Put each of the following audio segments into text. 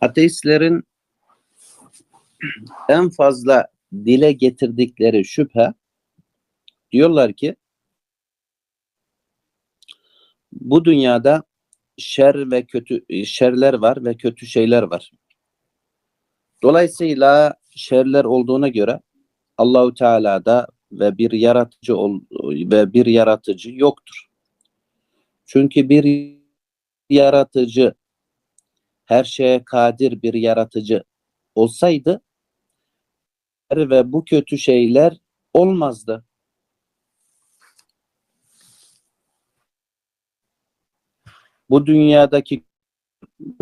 ateistlerin en fazla dile getirdikleri şüphe diyorlar ki bu dünyada şer ve kötü şerler var ve kötü şeyler var. Dolayısıyla şerler olduğuna göre Allahu Teala'da ve bir yaratıcı ol, ve bir yaratıcı yoktur. Çünkü bir yaratıcı her şeye kadir bir yaratıcı olsaydı ve bu kötü şeyler olmazdı. Bu dünyadaki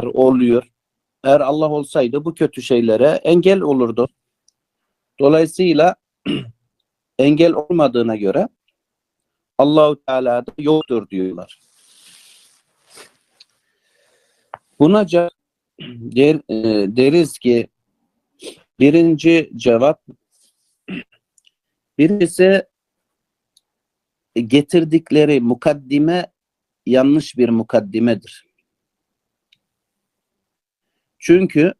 oluyor. Eğer Allah olsaydı bu kötü şeylere engel olurdu. Dolayısıyla engel olmadığına göre Allahu Teala'da yoktur diyorlar. Buna der, e, deriz ki birinci cevap birincisi getirdikleri mukaddime yanlış bir mukaddimedir. Çünkü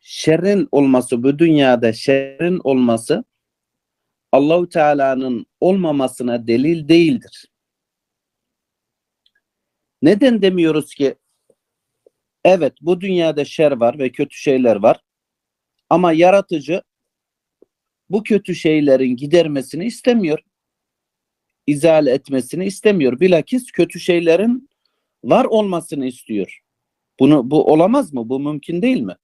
şerrin olması bu dünyada şerrin olması Allahu Teala'nın olmamasına delil değildir. Neden demiyoruz ki evet bu dünyada şer var ve kötü şeyler var ama yaratıcı bu kötü şeylerin gidermesini istemiyor. İzale etmesini istemiyor. Bilakis kötü şeylerin var olmasını istiyor. Bunu bu olamaz mı? Bu mümkün değil mi?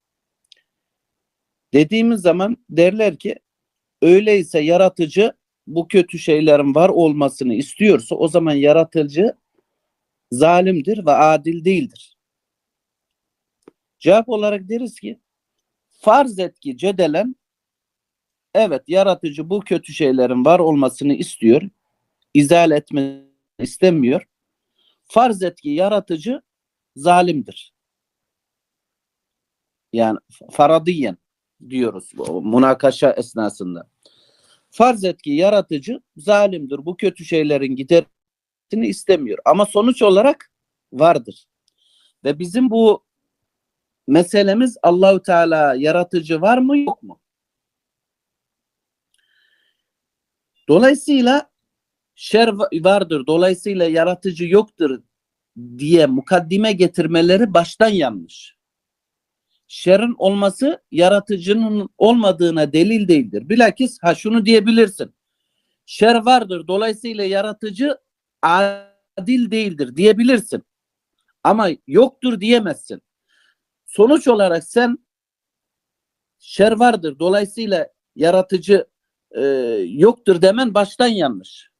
Dediğimiz zaman derler ki öyleyse yaratıcı bu kötü şeylerin var olmasını istiyorsa o zaman yaratıcı zalimdir ve adil değildir. Cevap olarak deriz ki farz et ki cedelen evet yaratıcı bu kötü şeylerin var olmasını istiyor. izale etme istemiyor. Farz et ki yaratıcı zalimdir. Yani faradiyen diyoruz münakaşa esnasında. Farz et ki yaratıcı zalimdir. Bu kötü şeylerin giderini istemiyor. Ama sonuç olarak vardır. Ve bizim bu meselemiz Allahu Teala yaratıcı var mı yok mu? Dolayısıyla şer vardır. Dolayısıyla yaratıcı yoktur diye mukaddime getirmeleri baştan yanlış. Şerrin olması yaratıcının olmadığına delil değildir. Bilakis ha şunu diyebilirsin. Şer vardır. Dolayısıyla yaratıcı adil değildir diyebilirsin. Ama yoktur diyemezsin. Sonuç olarak sen şer vardır. Dolayısıyla yaratıcı e, yoktur demen baştan yanlış.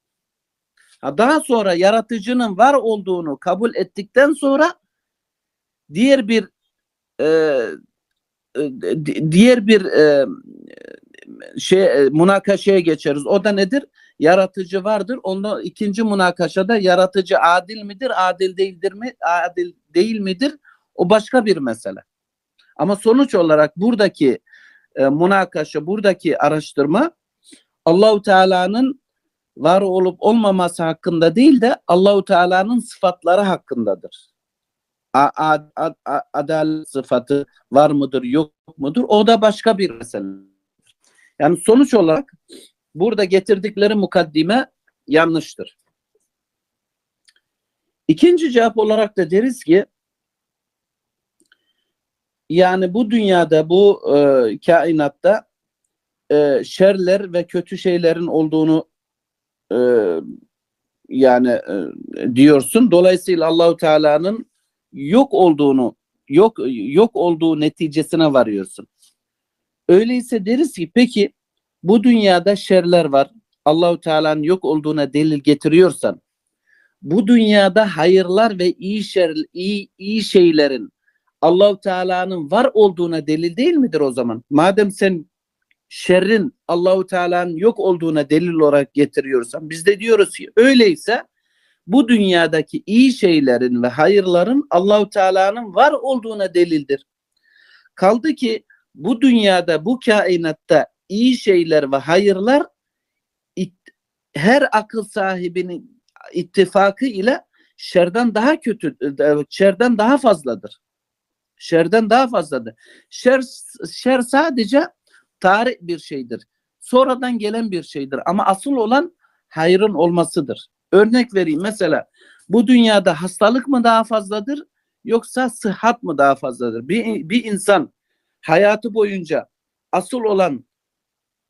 Ha, daha sonra yaratıcının var olduğunu kabul ettikten sonra diğer bir e, e diğer bir e, şey e, münakaşaya geçeriz. O da nedir? Yaratıcı vardır. Onda ikinci münakaşada yaratıcı adil midir, adil değildir mi, adil değil midir? O başka bir mesele. Ama sonuç olarak buradaki e, münakaşa, buradaki araştırma Allahu Teala'nın var olup olmaması hakkında değil de Allahu Teala'nın sıfatları hakkındadır. A, a, a, adalet sıfatı var mıdır, yok mudur? O da başka bir mesele. Yani sonuç olarak burada getirdikleri mukaddime yanlıştır. İkinci cevap olarak da deriz ki yani bu dünyada, bu e, kainatta e, şerler ve kötü şeylerin olduğunu e, yani e, diyorsun. Dolayısıyla Allahu Teala'nın yok olduğunu, yok yok olduğu neticesine varıyorsun. Öyleyse deriz ki peki bu dünyada şerler var. Allahu Teala'nın yok olduğuna delil getiriyorsan bu dünyada hayırlar ve iyi şer iyi iyi şeylerin Allahu Teala'nın var olduğuna delil değil midir o zaman? Madem sen şerrin Allahu Teala'nın yok olduğuna delil olarak getiriyorsan biz de diyoruz ki öyleyse bu dünyadaki iyi şeylerin ve hayırların Allahu Teala'nın var olduğuna delildir. Kaldı ki bu dünyada bu kainatta iyi şeyler ve hayırlar her akıl sahibinin ittifakı ile şerden daha kötü, şerden daha fazladır. Şerden daha fazladır. Şer, şer sadece tarih bir şeydir. Sonradan gelen bir şeydir. Ama asıl olan hayrın olmasıdır. Örnek vereyim mesela bu dünyada hastalık mı daha fazladır yoksa sıhhat mı daha fazladır? Bir, bir insan hayatı boyunca asıl olan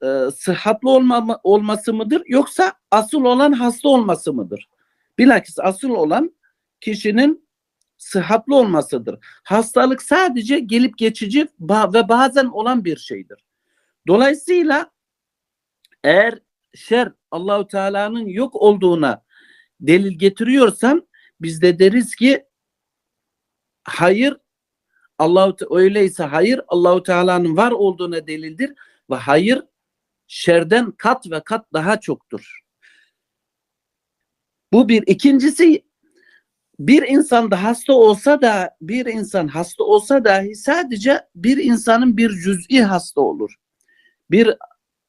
e, sıhhatli olma, olması mıdır yoksa asıl olan hasta olması mıdır? Bilakis asıl olan kişinin sıhhatli olmasıdır. Hastalık sadece gelip geçici ve bazen olan bir şeydir. Dolayısıyla eğer şer Allahu Teala'nın yok olduğuna delil getiriyorsan biz de deriz ki hayır Allahu öyleyse hayır Allahu Teala'nın var olduğuna delildir ve hayır şerden kat ve kat daha çoktur. Bu bir. İkincisi bir insan da hasta olsa da bir insan hasta olsa dahi sadece bir insanın bir cüz'i hasta olur. Bir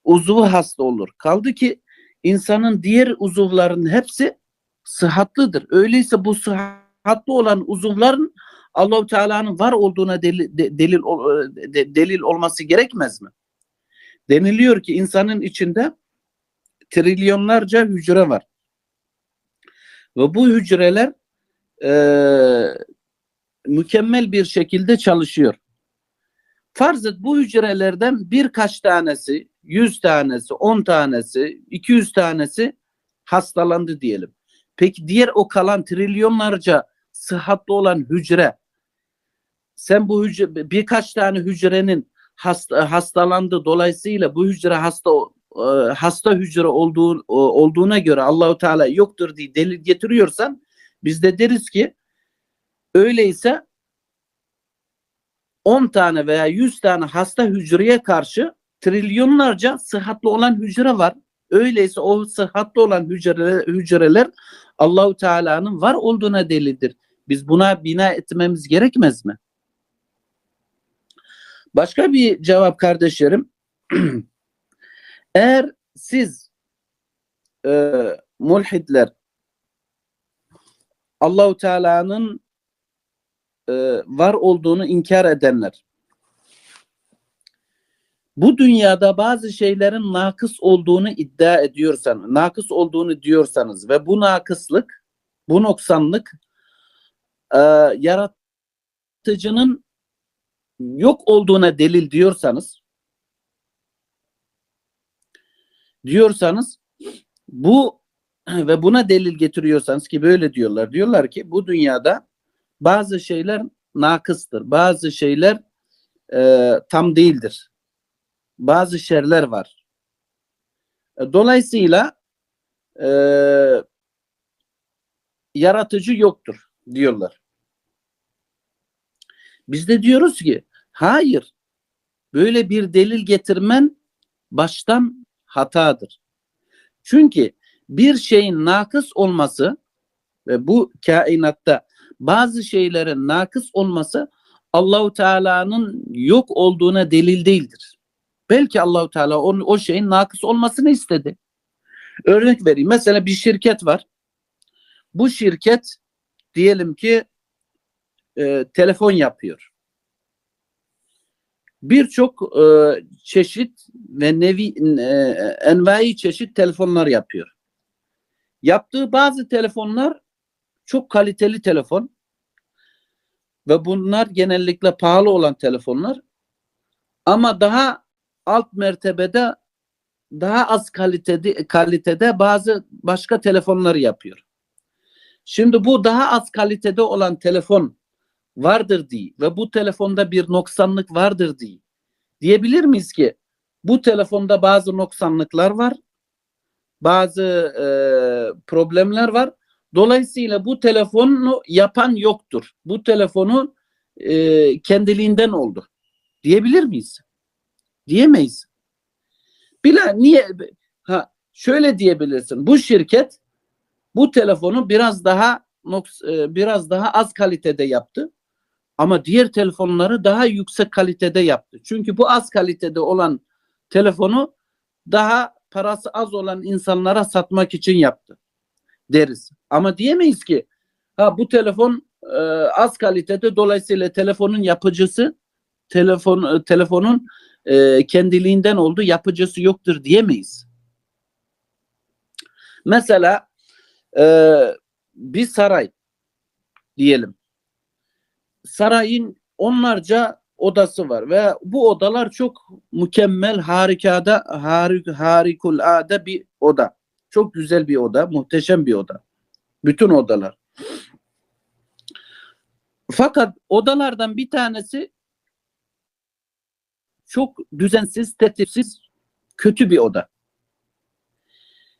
uzvu hasta olur. Kaldı ki insanın diğer uzuvlarının hepsi sıhhatlıdır. Öyleyse bu sıhhatlı olan uzuvların Allahu Teala'nın var olduğuna delil, de- delil, delil olması gerekmez mi? Deniliyor ki insanın içinde trilyonlarca hücre var. Ve bu hücreler eee, mükemmel bir şekilde çalışıyor. Farz et bu hücrelerden birkaç tanesi, yüz tanesi, on tanesi, iki yüz tanesi hastalandı diyelim. Peki diğer o kalan trilyonlarca sıhhatli olan hücre, sen bu hücre, birkaç tane hücrenin hasta, hastalandı dolayısıyla bu hücre hasta e, hasta hücre olduğu olduğuna göre Allahu Teala yoktur diye delil getiriyorsan biz de deriz ki öyleyse 10 tane veya 100 tane hasta hücreye karşı trilyonlarca sıhhatli olan hücre var. Öyleyse o sıhhatli olan hücreler, hücreler Allahu Teala'nın var olduğuna delildir. Biz buna bina etmemiz gerekmez mi? Başka bir cevap kardeşlerim. Eğer siz e, mulhidler Allahu Teala'nın e, var olduğunu inkar edenler. Bu dünyada bazı şeylerin nakıs olduğunu iddia ediyorsanız, nakıs olduğunu diyorsanız ve bu nakıslık, bu noksanlık e, yaratıcının yok olduğuna delil diyorsanız diyorsanız bu ve buna delil getiriyorsanız ki böyle diyorlar. Diyorlar ki bu dünyada bazı şeyler nakıstır. Bazı şeyler e, tam değildir. Bazı şerler var. E, Dolayısıyla e, yaratıcı yoktur diyorlar. Biz de diyoruz ki hayır böyle bir delil getirmen baştan hatadır. Çünkü bir şeyin nakıs olması ve bu kainatta bazı şeylerin nakıs olması Allahu Teala'nın yok olduğuna delil değildir. Belki Allahu Teala o, o şeyin nakıs olmasını istedi. Örnek vereyim. Mesela bir şirket var. Bu şirket diyelim ki e, telefon yapıyor. Birçok e, çeşit ve nevi e, envai çeşit telefonlar yapıyor. Yaptığı bazı telefonlar çok kaliteli telefon ve bunlar genellikle pahalı olan telefonlar ama daha alt mertebede daha az kalitede kalitede bazı başka telefonlar yapıyor. Şimdi bu daha az kalitede olan telefon vardır diye ve bu telefonda bir noksanlık vardır diye diyebilir miyiz ki bu telefonda bazı noksanlıklar var, bazı e, problemler var. Dolayısıyla bu telefonu yapan yoktur. Bu telefonu e, kendiliğinden oldu. Diyebilir miyiz? Diyemeyiz. Bile niye ha şöyle diyebilirsin. Bu şirket bu telefonu biraz daha e, biraz daha az kalitede yaptı. Ama diğer telefonları daha yüksek kalitede yaptı. Çünkü bu az kalitede olan telefonu daha parası az olan insanlara satmak için yaptı deriz. Ama diyemeyiz ki ha bu telefon e, az kalitede dolayısıyla telefonun yapıcısı telefon e, telefonun e, kendiliğinden oldu yapıcısı yoktur diyemeyiz. Mesela e, bir saray diyelim. Sarayın onlarca odası var ve bu odalar çok mükemmel, harikada, harik, harikulade bir oda. Çok güzel bir oda, muhteşem bir oda. Bütün odalar. Fakat odalardan bir tanesi çok düzensiz, tertipsiz, kötü bir oda.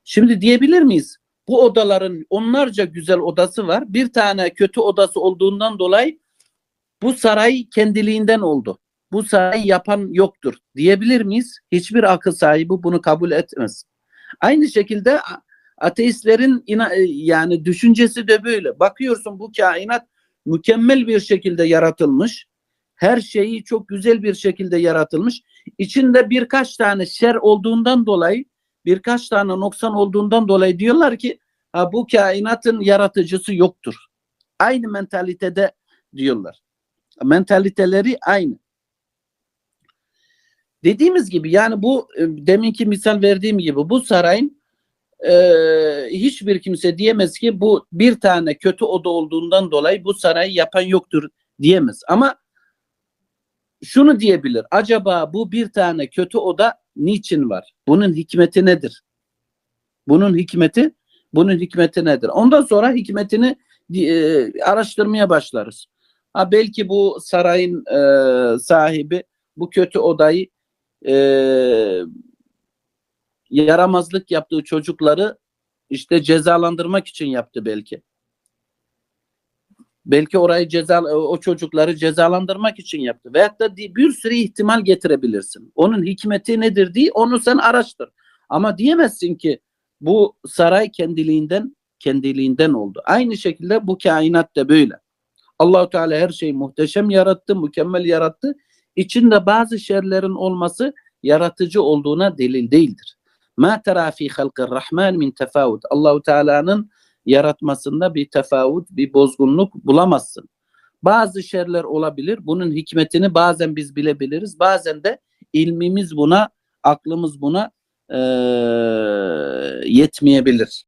Şimdi diyebilir miyiz? Bu odaların onlarca güzel odası var. Bir tane kötü odası olduğundan dolayı bu saray kendiliğinden oldu. Bu sarayı yapan yoktur diyebilir miyiz? Hiçbir akıl sahibi bunu kabul etmez. Aynı şekilde ateistlerin e, yani düşüncesi de böyle. Bakıyorsun bu kainat mükemmel bir şekilde yaratılmış. Her şeyi çok güzel bir şekilde yaratılmış. İçinde birkaç tane şer olduğundan dolayı, birkaç tane noksan olduğundan dolayı diyorlar ki ha, bu kainatın yaratıcısı yoktur. Aynı mentalitede diyorlar. Mentaliteleri aynı. Dediğimiz gibi yani bu e, deminki misal verdiğim gibi bu sarayın e, hiçbir kimse diyemez ki bu bir tane kötü oda olduğundan dolayı bu sarayı yapan yoktur diyemez. Ama şunu diyebilir. Acaba bu bir tane kötü oda niçin var? Bunun hikmeti nedir? Bunun hikmeti bunun hikmeti nedir? Ondan sonra hikmetini e, araştırmaya başlarız. Ha belki bu sarayın e, sahibi bu kötü odayı e, yaramazlık yaptığı çocukları işte cezalandırmak için yaptı belki. Belki orayı ceza o çocukları cezalandırmak için yaptı. Veyahut da bir sürü ihtimal getirebilirsin. Onun hikmeti nedir diye onu sen araştır. Ama diyemezsin ki bu saray kendiliğinden kendiliğinden oldu. Aynı şekilde bu kainat da böyle. Allahu Teala her şeyi muhteşem yarattı, mükemmel yarattı. İçinde bazı şerlerin olması yaratıcı olduğuna delil değildir. Ma tera fi halqir rahman min tefavut. Allahu Teala'nın yaratmasında bir tefavut, bir bozgunluk bulamazsın. Bazı şerler olabilir. Bunun hikmetini bazen biz bilebiliriz. Bazen de ilmimiz buna, aklımız buna eee, yetmeyebilir.